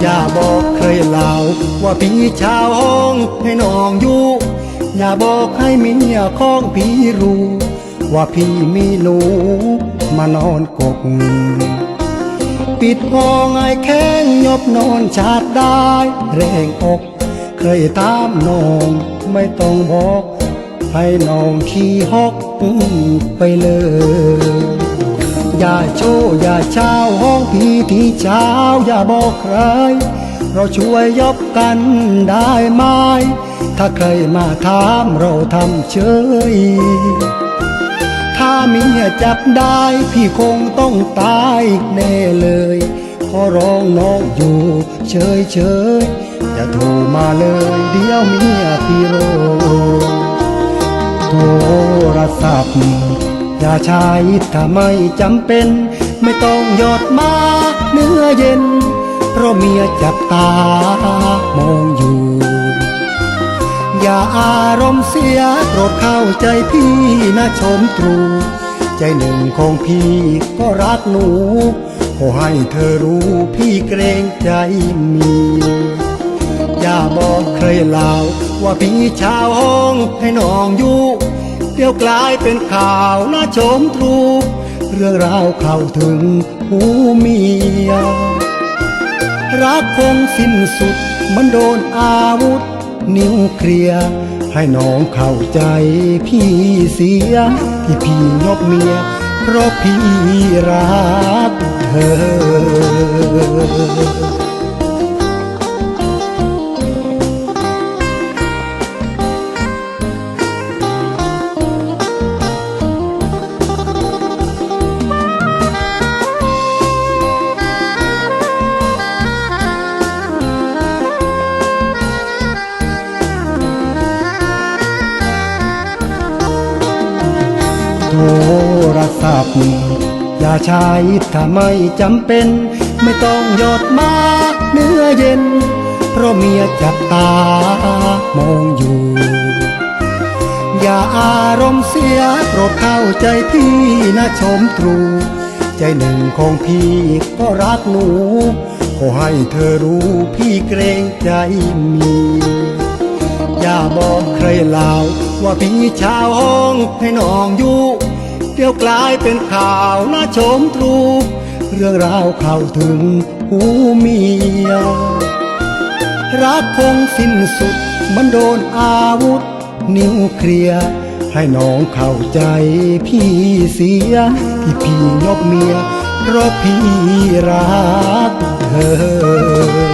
อย่าบอกใครเล่าว่าพี่ชาวห้องให้น้องอยู่อย่าบอกให้เมียของพี่รู้ ว่าพี่มีหนูมานอนกกปิดห้องไอแข้งยบนอนชาดได้ แรงอกเคยตามน้องไม่ต้องบอก ให้น้องขี่ฮอกไปเลย อย่าโชว์อย่าเช้าห้องพี่ที่เช้าอย่าบอกใคร เราช่วยยบกันได้ไหม ถ้าใครมาถามเราทำเฉย ถ้าเมียจับได้พี่คงต้องตายแน่เลย ขอร้องน้องอยู่เฉยเฉยอย่าโทรมาเลยเดี๋ยวเมียพี่โรโทรศัพท์ อย่าใช้ถ้าไม่จำเป็น ไม่ต้องหยอดมาเนื้อเย็น เพราะเมียจับตามองอยู่ อย่าอารมณ์เสียโปรดเข้าใจพี่นะชมตรู ใจหนึ่งของพี่ก็รักหนูขอให้เธอรู้พี่เกรงใจเมียอย่าบอกใครเล่าว่าพี่ชาวห้องให้น้องอยู่ ดี๋ยวกลายเป็นข่าวนะชมตรูเรื่องราวเข้าถึงหูเมีย รักคงสิ้นสุดมันโดนอาวุธ นิ้วเคลียร์ให้น้องเข้าใจพี่เสีย ที่พี่ยกเมีย เพราะพี่รักเธอ โทรศัพท์ อย่าใช้ถ้าไม่จำเป็น ไม่ต้องหยอดมาเนื้อเย็น เพราะเมียจับตามองอยู่ อย่าอารมณ์เสียโปรดเข้าใจพี่นะชมตรู ใจหนึ่งของพี่ก็รักหนูขอให้เธอรู้พี่เกรงใจมี อย่าบอกใครเล่า ว่าพี่ชาวห้องให้น้องอยู่เดี๋ยวกลายเป็นข่าวนะชมตรู เรื่องราวเข้าถึงหูเมีย รักคงสิ้นสุดมันโดนอาวุธ นิ้วเคลียร์ให้น้องเข้าใจพี่เสีย ที่พี่ยกเมีย เพราะพี่รักเธอ